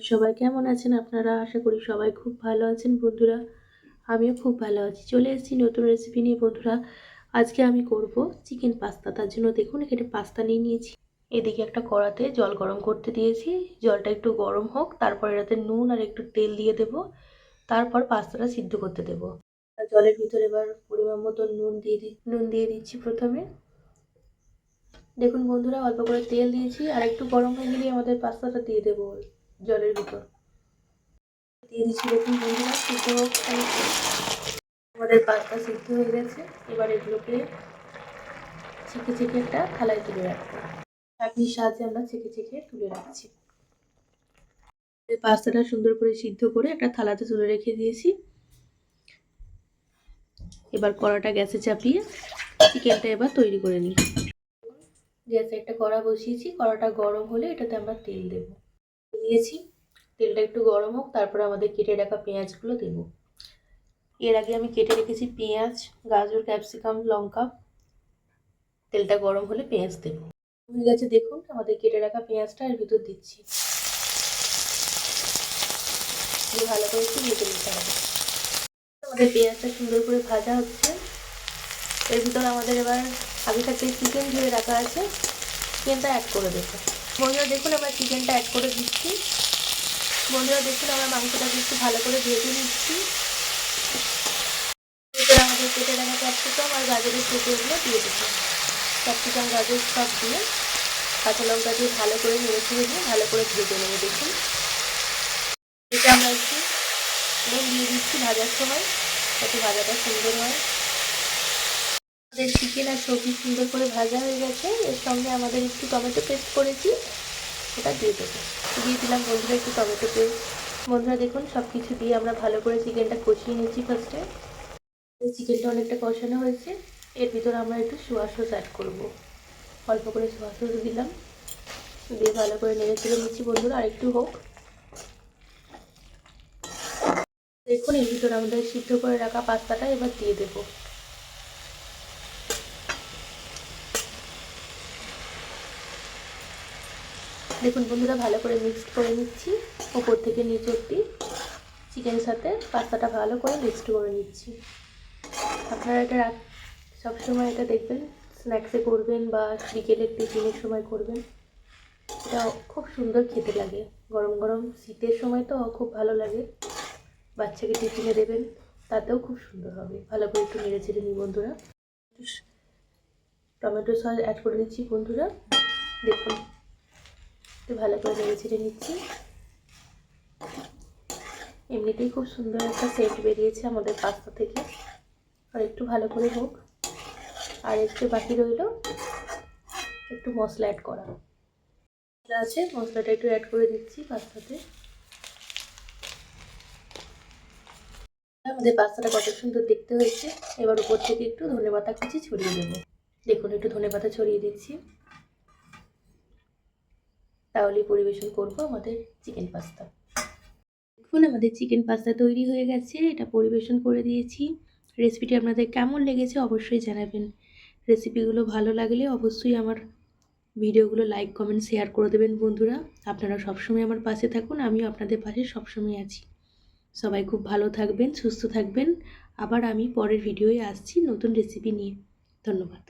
সবাই কেমন আছেন? আপনারা আশা করি সবাই খুব ভালো আছেন বন্ধুরা। আমিও খুব ভালো আছি। চলে এসেছি নতুন রেসিপি নিয়ে বন্ধুরা। আজকে আমি করব চিকেন পাস্তা তার জন্য দেখুন, এখানে পাস্তা নিয়ে নিয়েছি। এদিকে একটা কড়াতে জল গরম করতে দিয়েছি। জলটা একটু গরম হোক, তারপর এটাতে নুন আর একটু তেল দিয়ে দেব। তারপর পাস্তাটা সিদ্ধ করতে দেব। জলের ভিতরে এবার পরিমাণ মতো নুন দিয়ে দি নুন দিয়ে দিচ্ছি প্রথমে। দেখুন বন্ধুরা, অল্প করে তেল দিয়েছি আর একটু গরম হয়ে গেলে আমাদের পাস্তাটা দিয়ে দেবো। জলের ভিতর দিয়ে দিচ্ছি বন্ধুরা আমাদের পাস্তা সিদ্ধ হয়ে গেছে। এবার এগুলোকে ছেঁকে ছেঁকে একটা থালায় তুলে রাখব। চাটনির সাহায্যে আমরা ছেঁকে ছেঁকে তুলে রাখছি। পাস্তাটা সুন্দর করে সিদ্ধ করে একটা থালাতে তুলে রেখে দিয়েছি। এবার কড়াটা গ্যাসে চাপিয়ে চিকেনটা এবার তৈরি করে নিই। গ্যাসে একটা কড়া বসিয়েছি। কড়াটা গরম হলে এটাতে আমরা তেল দেব। দিয়েছি। তেলটা একটু গরম হোক, তারপর আমাদের কেটে রাখা পেঁয়াজগুলো দেব। এর আগে আমি কেটে রেখেছি পেঁয়াজ, গাজর, ক্যাপসিকাম, লঙ্কা। তেলটা গরম হলে পেঁয়াজ দেব। হয়ে গেছে, দেখুন, আমাদের কেটে রাখা পেঁয়াজটা এর ভিতর দিচ্ছি। ভালো করে একটু ভেজে নিতে হবে। আমাদের পেঁয়াজটা সুন্দর করে ভাজা হচ্ছে। এর ভিতর আমাদের এবার আগে থাকতে চিকেন ধুয়ে রাখা আছে। চিকেনটা অ্যাড করে দেবো। বন্ধুরা দেখুন আমরা চিকেনটা অ্যাড করে দিচ্ছি। বন্ধুরা দেখুন, আমরা মাংসটাকে একটু ভালো করে ভেজে নিচ্ছি। আমাদের কেটে রাখা ক্যাপসিকাম আর গাজরের টুকরোগুলো দিয়ে দিচ্ছি। ক্যাপসিকাম গাজর সব দিয়ে কাঁচা লঙ্কা দিয়ে ভালো করে নেড়ে ছেড়ে দিয়ে ভালো করে ভেজে নেব, দেখুন। এটা আমরা একটু দিয়ে দিচ্ছি ভাজার সময়, যাতে ভাজাটা সুন্দর হয়। আমাদের চিকেন আর সবজি সুন্দর করে ভাজা হয়ে গেছে। এর সঙ্গে আমাদের একটু টমেটো পেস্ট করেছি। ওটা দিয়ে দেবো। দিয়ে দিলাম বন্ধুরা একটু টমেটো পেস্ট বন্ধুরা দেখুন সব কিছু দিয়ে আমরা ভালো করে চিকেনটা কষিয়ে নিয়েছি ফার্স্টে চিকেনটা অনেকটা কষানো হয়েছে। এর ভিতরে আমরা একটু সোয়া সস অ্যাড করব। অল্প করে সোয়া সস দিলাম। দিয়ে ভালো করে নেড়ে চেড়ে নিচ্ছি বন্ধুরা, আর একটু হোক। দেখুন, এর ভিতরে আমাদের সিদ্ধ করে রাখা পাস্তাটা এবার দিয়ে দেবো। দেখুন বন্ধুরা, ভালো করে মিক্সড করে নিচ্ছি। ওপর থেকে নিচ অব্দি চিকেনের সাথে পাস্তাটা ভালো করে মিক্সড করে নিচ্ছি। আপনারা এটা রাত সবসময় এটা দেখবেন স্ন্যাক্সে করবেন বা বিকেলের টিফিনের সময় করবেন। এটা খুব সুন্দর খেতে লাগে। গরম গরম শীতের সময় তো খুব ভালো লাগে। বাচ্চাকে টিফিনে দেবেন, তাতেও খুব সুন্দর হবে। ভালো করে একটু নেড়ে ছেড়ে নিই বন্ধুরা। টমেটো সস অ্যাড করে দিচ্ছি বন্ধুরা। দেখুন। একটু ভালো করে নেড়ে ছেড়ে নিচ্ছি। এমনিতেই খুব সুন্দর একটা সেট বেরিয়েছে আমাদের পাস্তা থেকে। আর একটু ভালো করে হোক। আর একটু বাকি রইল একটু মশলা অ্যাড করা। মশলা আছে, মশলাটা একটু অ্যাড করে দিচ্ছি পাস্তাতে আমাদের পাস্তাটা কত সুন্দর দেখতে হয়েছে। এবার উপর থেকে একটু ধনে পাতা কুচি ছড়িয়ে দেবো। দেখুন, একটু ধনে পাতা ছড়িয়ে দিচ্ছি। তাহলে পরিবেশন করব আমাদের চিকেন পাস্তা দেখুন, আমাদের চিকেন পাস্তা তৈরি হয়ে গেছে, এটা পরিবেশন করে দিয়েছি। রেসিপিটি আপনাদের কেমন লেগেছে অবশ্যই জানাবেন। রেসিপিগুলো ভালো লাগলে অবশ্যই আমার ভিডিওগুলো লাইক কমেন্ট শেয়ার করে দেবেন বন্ধুরা। আপনারা সবসময় আমার পাশে থাকুন, আমিও আপনাদের পাশে সবসময় আছি। সবাই খুব ভালো থাকবেন, সুস্থ থাকবেন। আবার আমি পরের ভিডিওয়ে আসছি নতুন রেসিপি নিয়ে। ধন্যবাদ।